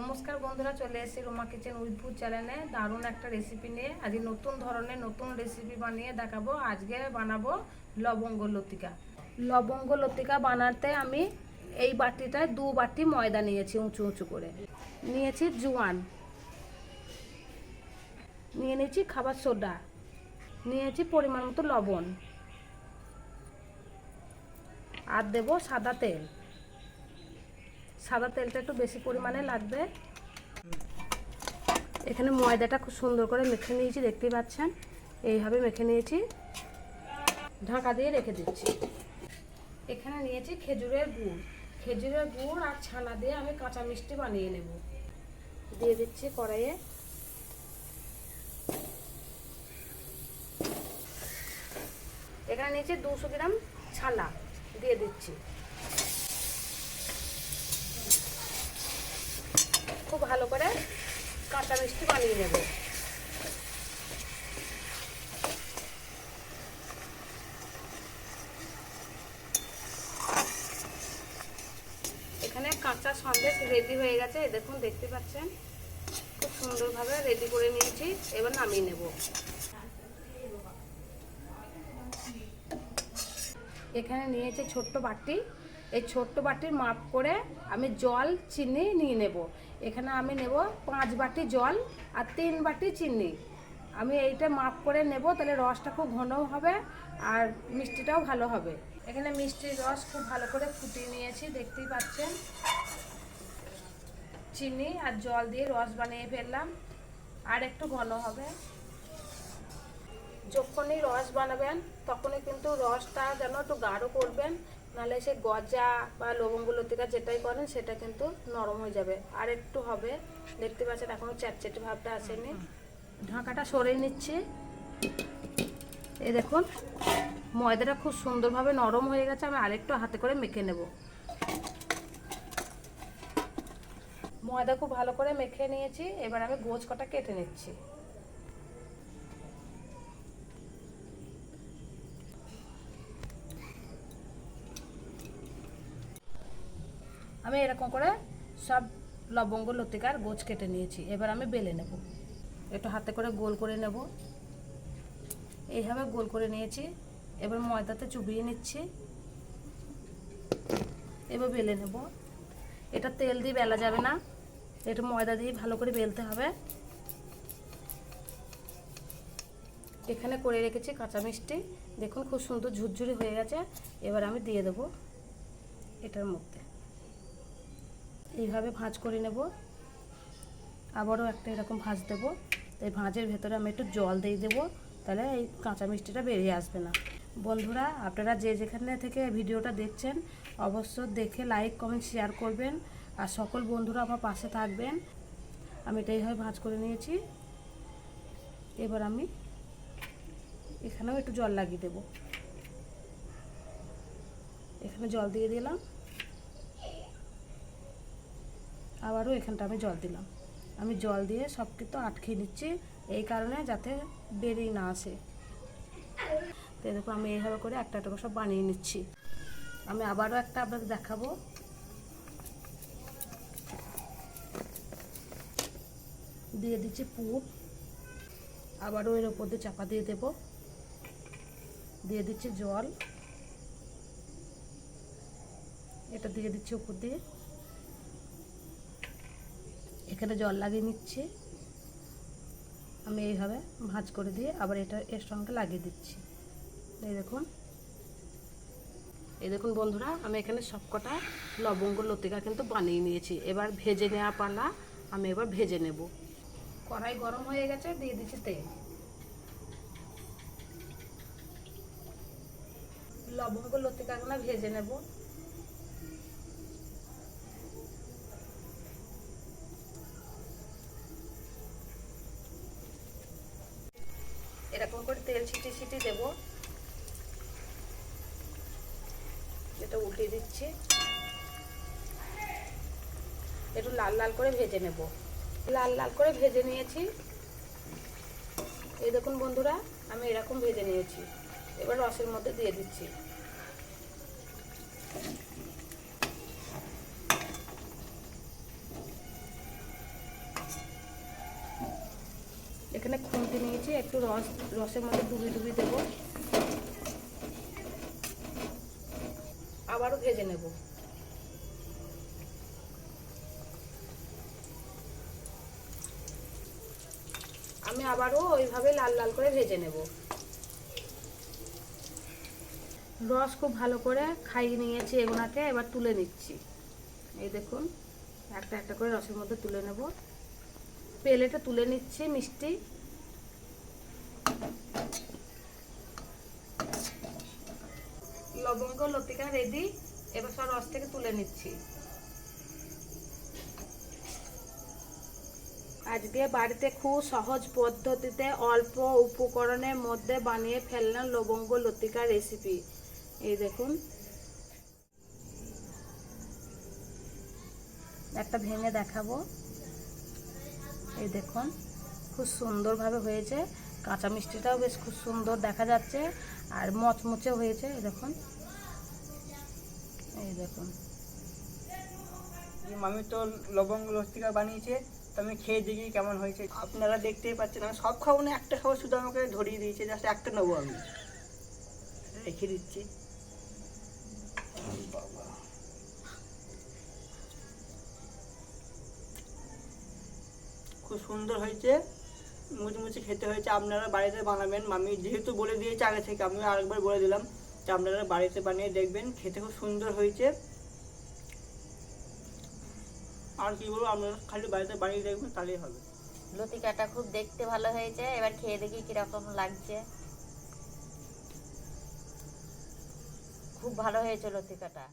নমস্কার বন্ধুরা, চলে এসেছি রোমা কিচেন ফুড চ্যানেলে। দারুণ একটা রেসিপি নিয়ে আজ নতুন ধরনের নতুন রেসিপি বানিয়ে দেখাবো। আজকে বানাবো লবঙ্গ লতিকা। লবঙ্গ লতিকা বানাতে আমি এই বাটিটায় দু বাটি ময়দা নিয়েছি উঁচু উঁচু করে। নিয়েছি জোয়ান। নিয়ে নিয়েছি খাবার সোডা। নিয়েছি পরিমাণ মতো লবণ। আর দেবো সাদা তেল। সাদা তেলটা একটু বেশি পরিমাণে লাগবে। এখানে ময়দাটা খুব সুন্দর করে মেখে নিয়েছি, দেখতেই পাচ্ছেন? এইভাবে মেখে নিয়েছি। ঢাকা দিয়ে রেখে দিচ্ছি। এখানে নিয়েছি খেজুরের গুড়। খেজুরের গুড় আর ছানা দিয়ে আমি কাঁচা মিষ্টি বানিয়ে নেব। দিয়ে দিচ্ছি কড়াইয়ে। এখানে নিয়েছি দুশো গ্রাম ছানা। দিয়ে দিচ্ছি। খুব ভালো করে কাঁচা মিষ্টি বানিয়ে নেব। এখানে কাঁচা সন্দেশ রেডি হয়ে গেছে দেখুন, দেখতে পাচ্ছেন? খুব সুন্দরভাবে রেডি করে নিয়েছি, এবার নামিয়ে নেব। এখানে নিয়েছে ছোট্ট বাটি। এই ছোট্ট বাটির মাপ করে আমি জল, চিনি নিয়ে নেব। এখানে আমি নেব পাঁচ বাটি জল আর তিন বাটি চিনি। আমি এইটা মাপ করে নেব, তাহলে রসটা খুব ঘন হবে আর মিষ্টিটাও ভালো হবে। এখানে মিষ্টির রস খুব ভালো করে ফুটিয়ে নিয়েছি, দেখতেই পাচ্ছেন। চিনি আর জল দিয়ে রস বানিয়ে ফেললাম, আর একটু ঘন হবে। যখনই রস বানাবেন, তখনই কিন্তু রসটা যেন একটু গাঢ় করবেন নাহলে সে গজা বা লবঙ্গ লতিকা যেটাই করেন, সেটা কিন্তু নরম হয়ে যাবে। আর একটু হবে, দেখতে পাচ্ছেন এখনও চ্যাটচেটে ভাবটা আসেনি। ঢাকাটা সরিয়ে নিচ্ছি। এ দেখুন, ময়দাটা খুব সুন্দরভাবে নরম হয়ে গেছে, আমি আরেকটু হাতে করে মেখে নেব। ময়দা খুব ভালো করে মেখে নিয়েছি, এবার আমি গোজ কটা কেটে নিচ্ছি। আমি এরকম করে সব লবঙ্গ, লতিকার, গোছ কেটে নিয়েছি। এবার আমি বেলে নেব। একটু হাতে করে গোল করে নেব। এইভাবে গোল করে নিয়েছি। এবার ময়দাতে চুবিয়ে নিচ্ছি। এবার বেলে নেব। এটা তেল দিয়ে বেলা যাবে না। এটা ময়দা দিয়ে ভালো করে বেলতে হবে। এখানে করে রেখেছি কাঁচা মিষ্টি দেখুন খুব সুন্দর ঝুরঝুরি হয়ে গেছে। এবার আমি দিয়ে দেবো এটার মধ্যে। এইভাবে ভাঁজ করে নেব। আবারও একটা এরকম ভাঁজ দেবো। এই ভাঁজের ভেতরে আমি একটু জল দিয়ে দেবো। তাহলে এই কাঁচা মিষ্টিটা বেরিয়ে আসবে না। বন্ধুরা, আপনারা যে যেখানে থেকে ভিডিওটা দেখছেন অবশ্য দেখে লাইক কমেন্ট শেয়ার করবেন। আর সকল বন্ধুরা আমার পাশে থাকবেন। আমি এটা এইভাবে ভাঁজ করে নিয়েছি। এবার আমি এখানেও একটু জল লাগিয়ে দেবো। এখানে জল দিয়ে দিলাম। আবারও এখানটা আমি জল দিলাম। আমি জল দিয়ে সব কিছু আটকে নিচ্ছি, এই কারণে যাতে বেরিয়ে না আসে। তো দেখো আমি এইভাবে করে একটা একটা সব বানিয়ে নিচ্ছি। আমি আবারও একটা আপনাদের দেখাবো। দিয়ে দিচ্ছি পুর। আবারও এর ওপর দিয়ে চাপা দিয়ে দেব। দিয়ে দিচ্ছি জল। এটা দিয়ে দিচ্ছি উপর দিয়ে। এখানে জল লাগিয়ে নিচ্ছি। আমি এইভাবে ভাঁজ করে দিয়ে আবার এটা এর সঙ্গে লাগিয়ে দিচ্ছি। এই দেখুন। এই দেখুন বন্ধুরা, আমি এখানে সবকটা লবঙ্গ লতিকা কিন্তু বানিয়ে নিয়েছি। এবার ভেজে নেওয়া পালা, আমি এবার ভেজে নেব। কড়াই গরম হয়ে গেছে, দিয়ে দিচ্ছি তেল। লবঙ্গ লতিকাগুলো ভেজে নেব। এরকম করে তেল ছিটি ছিটি দেব। এটা উল্টে দিচ্ছি। একটু লাল লাল করে ভেজে নেব। লাল লাল করে ভেজে নিয়েছি। এই দেখুন বন্ধুরা, আমি এরকম ভেজে নিয়েছি। এবার রসের মধ্যে দিয়ে দিচ্ছি। মধ্যে নিয়েছি, একটু রস, রসের মধ্যে ডুবি ডুবি দেবো। আবারও ভেজে নেব। আমি আবারও ওইভাবে লাল লাল করে ভেজে নেব। রস খুব ভালো করে খাইয়ে নিয়েছি এগুলাকে এবার তুলে নিচ্ছি। এই দেখুন, একটা একটা করে রসের মধ্যে তুলে নেব। প্লেটে তুলে নিচ্ছি, মিষ্টি। লবঙ্গ, লতিকা রেডি এবার সব রস থেকে তুলে নিচ্ছি। আজকে বাড়িতে খুব সহজ পদ্ধতিতে অল্প উপকরণের মধ্যে বানিয়ে ফেললাম লবঙ্গ, লতিকা রেসিপি এই দেখুন। একটা ভেঙে দেখাবো। এই দেখুন খুব সুন্দরভাবে হয়েছে। কাঁচা মিষ্টিটাও বেশ খুব সুন্দর দেখা যাচ্ছে আর মচমচে হয়েছে এই দেখুন। এই দেখুন। মামি তো লবঙ্গ লস্তিকা বানিয়েছে তো আমি খেয়ে দেখি কেমন হয়েছে। আপনারা দেখতেই পাচ্ছেন আমি সব খাব না একটা খাবার শুধু আমাকে ধরিয়ে দিয়েছে জাস্ট একটা নেব আমি। রেখে দিচ্ছি। বাবা। খুব সুন্দর হয়েছে, মুচমুচে খেতে হয়েছে। আপনারা বাড়িতে বানাবেন। আমি যেহেতু বলে দিয়েছি আগে থেকে, আমিও আরেকবার বলে দিলাম যে আপনারা বাড়িতে বানিয়ে দেখবেন, খেতে খুব সুন্দর হয়েছে। আর কি বলব, আপনারা খালি বাড়িতে বানিয়ে দেখবেন, তাহলেই হবে। লতিকাটা খুব দেখতে ভালো হয়েছে। এবার খেয়ে দেখি কীরকম লাগছে। খুব ভালো হয়েছে লতিকাটা।